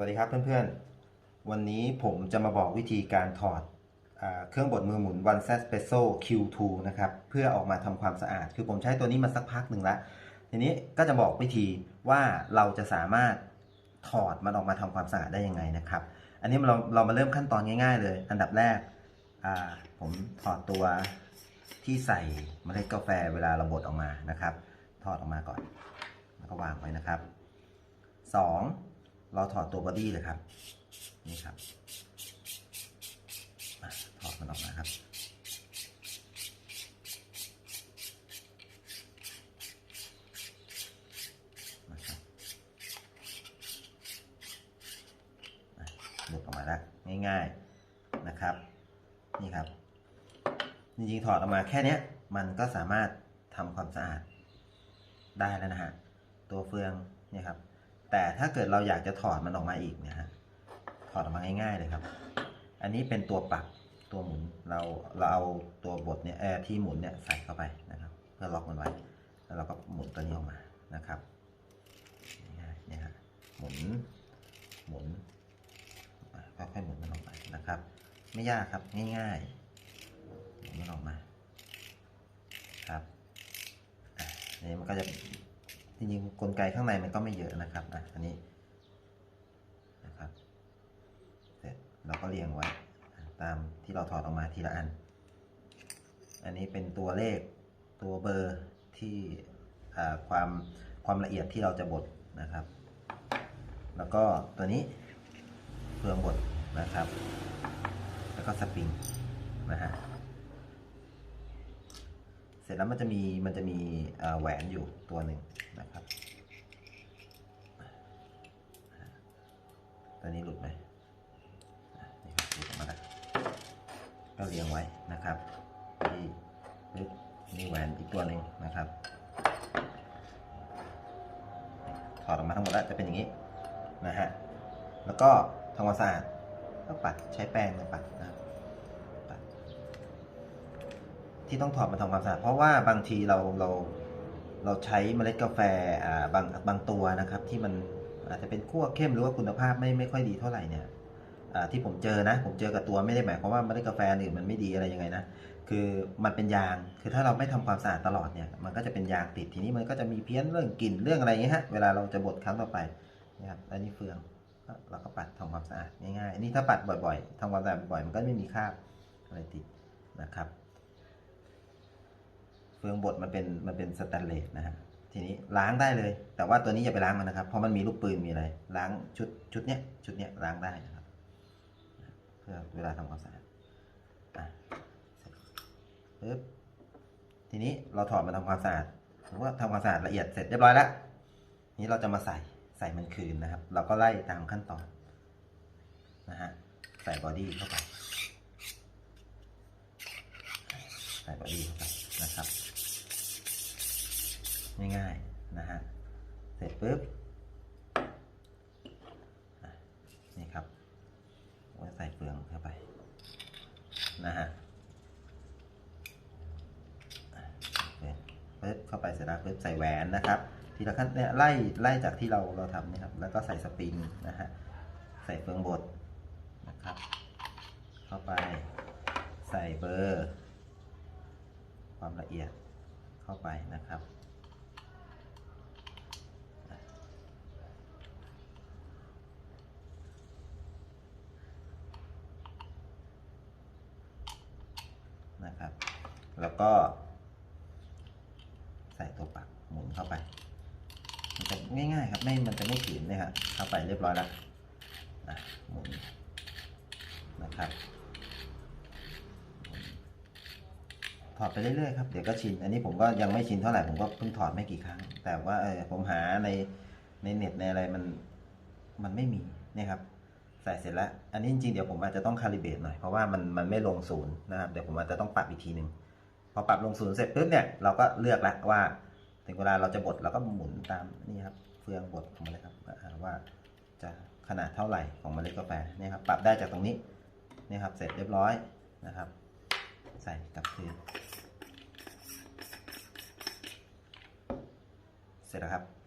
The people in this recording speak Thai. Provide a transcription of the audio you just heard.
วัสดีครับเพื่อนๆ วันนี้ผมจะมาบอกวิธีการถอดอเครื่องบดมือหมุน One s e s p e s s o Q2 นะครับ เพื่อออกมาทำความสะอาด คือผมใช้ตัวนี้มาสักพักหนึ่งแล้วทีนี้ก็จะบอกวิธีว่าเราจะสามารถถอดมันออกมาทำความสะอาดได้ยังไงนะครับ อันนี้เราเรามาเริ่มขั้นตอนง่าย ๆ เลย อันดับแรกผมถอดตัวที่ใส่เมล็ดกาแฟเวลาเราบดออกมานะครับ ถอดออกมาก่อน แล้วก็วางไว้นะครับสอง เราถอดตัวบอดี้เลยครับ นี่ครับถอดมันออกมาครับนะครับอะหลุดออกมาแล้วง่ายๆนะครับ นี่ครับ จริงๆถอดออกมาแค่นี้มันก็สามารถทำความสะอาดได้แล้วนะฮะ ตัวเฟืองเนี่ยครับ แต่ถ้าเกิดเราอยากจะถอดมันออกมาอีกเนี่ยฮะถอดออกมาง่ายๆเลยครับ อันนี้เป็นตัวปรับตัวหมุนเราเราเอาตัวบดเนี่ยเออที่หมุนเนี่ยใส่เข้าไปนะครับเพื่อล็อกมันไว้ แล้วเราก็หมุนตัวนี้ออกมานะครับง่ายๆเนี่ยฮะหมุนหมุนค่อยๆหมุนมันออกมานะครับ ไม่ยากครับง่ายๆหมุนมันออกมาครับอันนี้มันก็จะ จริงๆกลไกข้างในมันก็ไม่เยอะนะครับอะอันนี้นะครับเสร็จเราก็เรียงไว้ตามที่เราถอดออกมาทีละอัน อันนี้เป็นตัวเลขตัวเบอร์ที่ความความละเอียดที่เราจะบดนะครับ แล้วก็ตัวนี้เฟืองบดนะครับ แล้วก็สปริงนะฮะ สร็จแล้วมันจะมีมันจะมีแหวนอยู่ตัวหนึ่งนะครับ ตัวนี้หลุดไหมนี่ครับหลุดออกมาแล้วก็เรียงไว้นะครับที่นี่แหวนอีกตัวหนึ่งนะครับ ถอดออกมาทั้งหมดแล้วจะเป็นอย่างนี้นะฮะ แล้วก็ทำความสะอาดก็ปัดใช้แป้งมาปัดนะครับปัด ที่ต้องถอดมาทำความสะอาดเพราะว่าบางทีเราเราเราใช้เมล็ดกาแฟอ่าบางบางตัวนะครับ ที่มันอาจจะเป็นคั่วเข้มหรือว่าคุณภาพไม่ไม่ค่อยดีเท่าไหร่เนี่ยอ่าที่ผมเจอนะ ผมเจอกับตัวไม่ได้หมายความว่าเมล็ดกาแฟอื่นมันไม่ดีอะไรยังไงนะคือมันเป็นยางคือถ้าเราไม่ทำความสะอาดตลอดเนี่ยมันก็จะเป็นยางติดทีนี้มันก็จะมีเพี้ยนเรื่องกลิ่นเรื่องอะไรอย่างเงี้ยฮะเวลาเราจะบดครั้งต่อไปนะครับอันนี้เฟืองเราก็ปัดทำความสะอาดง่ายๆนี่ถ้าปัดบ่อยๆทำความสะอาดบ่อยๆมันก็ไม่มีคราบอะไรติดนะครับ เฟืองบดมันเป็นมันเป็นสแตนเลสนะฮะทีนี้ล้างได้เลย แต่ว่าตัวนี้อย่าไปล้างมันนะครับ เพราะมันมีลูกปืนมีอะไร ล้างชุดชุดเนี้ยชุดเนี้ยล้างได้นะครับ เพื่อเวลาทำความสะอาดอะเสร็จปึ๊บทีนี้เราถอดมาทำความสะอาดหรือว่าทำความสะอาดละเอียดเสร็จเรียบร้อยแล้วนี้เราจะมาใส่ใส่มันคืนนะครับ เราก็ไล่ตามขั้นตอนนะฮะใส่บอดี้เข้าไป ใส่บอดี้เข้าไปนะครับ ง่ายๆนะฮะ เสร็จ ปุ๊บนี่ครับไว้ใส่เฟืองเข้าไปนะฮะปึ๊บเข้าไปเสร็จแล้วปึ๊บใส่แหวนนะครับทีละขั้นเนี่ยไล่ไล่จากที่เราเราทำนะครับ แล้วก็ใส่สปริงนะฮะใส่เฟืองบดนะครับ เข้าไปใส่เบอร์ ความละเอียดเข้าไปนะครับ แล้วก็ ใส่ตัวปักหมุนเข้าไป มันจะง่ายๆครับไม่มันจะไม่ขืนเลยครับเข้าไปเรียบร้อยแล้วอะหมุนนะครับถอดไปเรื่อยๆครับเดี๋ยวก็ชิน อันนี้ผมก็ยังไม่ชินเท่าไหร่ผมก็เพิ่งถอดไม่กี่ครั้ง แต่ว่าเออผมหาในในเน็ตในอะไรมันมันไม่มีเนี่ยครับ ใส่เสร็จแล้ว อันนี้จริงๆเดี๋ยวผมอาจจะต้องคาลิเบตหน่อยเพราะว่ามันมันไม่ลงศูนย์นะครับเดี๋ยวผมอาจจะต้องปรับอีกทีหนึ่ง อปรับลงศูนย์เสร็จปุ๊บเนี่ยเราก็เลือกแล้วว่าถึงเวลาเราจะบดเราก็หมุนตามนี่ครับเฟืองบดของมันเลยครับว่าจะขนาดเท่าไหร่ของเมล็ดกาแฟนี่ครับปรับได้จากตรงนี้นี่ครับเสร็จเรียบร้อยนะครับ ใส่กลับคืนเสร็จแล้วครับ